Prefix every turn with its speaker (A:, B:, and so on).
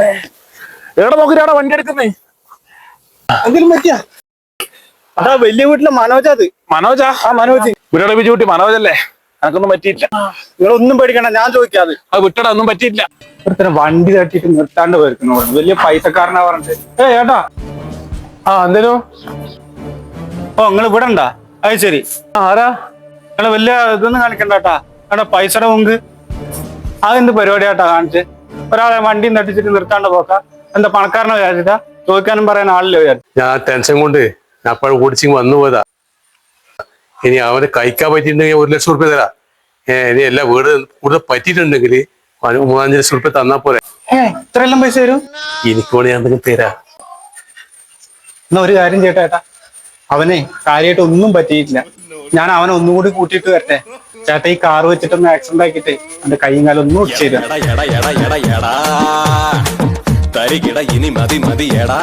A: എവിടെ നോക്കിട്ടാണ് വണ്ടി എടുക്കുന്നേ.
B: എന്തെങ്കിലും പറ്റിയാ? അതാ വലിയ വീട്ടിലെ മനോജാ അത്.
A: മനോജാ?
B: ആ മനോജ്.
A: വീടടെ ബിജു കുട്ടി മനോജല്ലേ? എനക്കൊന്നും പറ്റിയില്ല
B: നിങ്ങളൊന്നും പേടിക്കണ്ട ഞാൻ ചോദിക്കാത്
A: അത്. വിട്ടടാ ഒന്നും പറ്റിയില്ല
B: ഒരുത്തരം വണ്ടി തട്ടിയിട്ട് നിർത്താണ്ട് പോയിരിക്കുന്നു വലിയ പൈസക്കാരനാ പറഞ്ഞിട്ട് ഏ ഏട്ടാ.
A: ആ എന്തേനു?
B: ഓ നിങ്ങൾ ഇവിടെ ഉണ്ടാ അത് ശരി.
A: ആരാ?
B: നിങ്ങൾ വലിയ ഇതൊന്നും കാണിക്കണ്ട കേട്ടാ ഏട്ടാ പൈസയുടെ മുങ്ക് അതെന്ത് പരിപാടിയാട്ടാ കാണിച്ച്? ഒരാളെ വണ്ടി നട്ടിച്ചിട്ട് നിർത്താണ്ട് പോക്ക എന്താ പണക്കാരനെ വിചാരിച്ച ചോദിക്കാനും പറയാൻ ആളില്ല വിചാരിച്ചു.
C: ഞാൻ ടെൻഷൻ കൊണ്ട് ഞാൻ അപ്പോൾ ഓടിച്ചിങ് വന്നു പോയതാ. ഇനി അവന് കഴിക്കാൻ പറ്റിയിട്ടുണ്ടെങ്കിൽ ഒരു ലക്ഷം റുപ്യ തരാ. ഇനി എല്ലാ വീട് കൂടുതൽ പറ്റിയിട്ടുണ്ടെങ്കിൽ മൂന്നാഞ്ച് ലക്ഷം റുപ്യ തന്നാ പോരെ.
B: ഇത്രയെല്ലാം പൈസ തരും?
C: എനിക്ക് വേണേ ഞാൻ എന്തെങ്കിലും തരാ.
B: എന്നാ ഒരു കാര്യം ചേട്ടാ അവനെ കാര്യമായിട്ട് ഒന്നും പറ്റിയിട്ടില്ല. ഞാൻ അവനെ ഒന്നും കൂടി കൂട്ടിയിട്ട് വരട്ടെ. ചേട്ടാ ഈ വെച്ചിട്ട് വെച്ചിട്ടൊന്ന് ആക്സിഡന്റ് ആക്കിയിട്ട് എന്റെ കൈയും കാലം ഒന്നും ഒടിച്ചു
D: എടാ എടാ എടാ എടാ എടാ. തരികിട ഇനി മതി മതി എടാ.